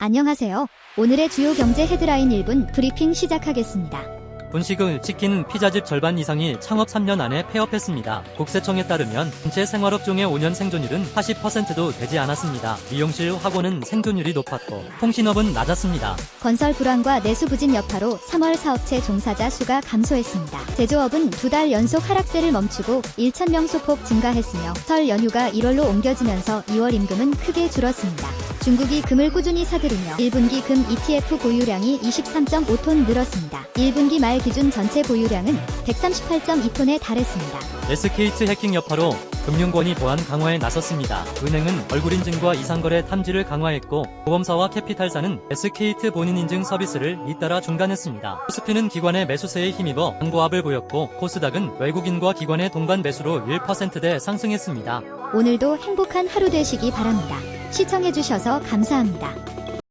안녕하세요. 오늘의 주요 경제 헤드라인 1분 브리핑 시작하겠습니다. 분식을 지키는 피자집 절반 이상이 창업 3년 안에 폐업했습니다. 국세청에 따르면 전체 생활업종의 5년 생존율은 80%도 되지 않았습니다. 미용실, 학원은 생존율이 높았고 통신업은 낮았습니다. 건설 불황과 내수 부진 여파로 3월 사업체 종사자 수가 감소했습니다. 제조업은 두 달 연속 하락세를 멈추고 1,000명 소폭 증가했으며 설 연휴가 1월로 옮겨지면서 2월 임금은 크게 줄었습니다. 중국이 금을 꾸준히 사들이며 1분기 금 ETF 보유량이 23.5톤 늘었습니다. 1분기 말 기준 전체 보유량은 138.2톤에 달했습니다. SK트 해킹 여파로 금융권이 보안 강화에 나섰습니다. 은행은 얼굴 인증과 이상거래 탐지를 강화했고 보험사와 캐피탈사는 SK트 본인 인증 서비스를 잇따라 중단했습니다. 코스피는 기관의 매수세에 힘입어 양보합을 보였고 코스닥은 외국인과 기관의 동반 매수로 1%대 상승했습니다. 오늘도 행복한 하루 되시기 바랍니다. 시청해주셔서 감사합니다.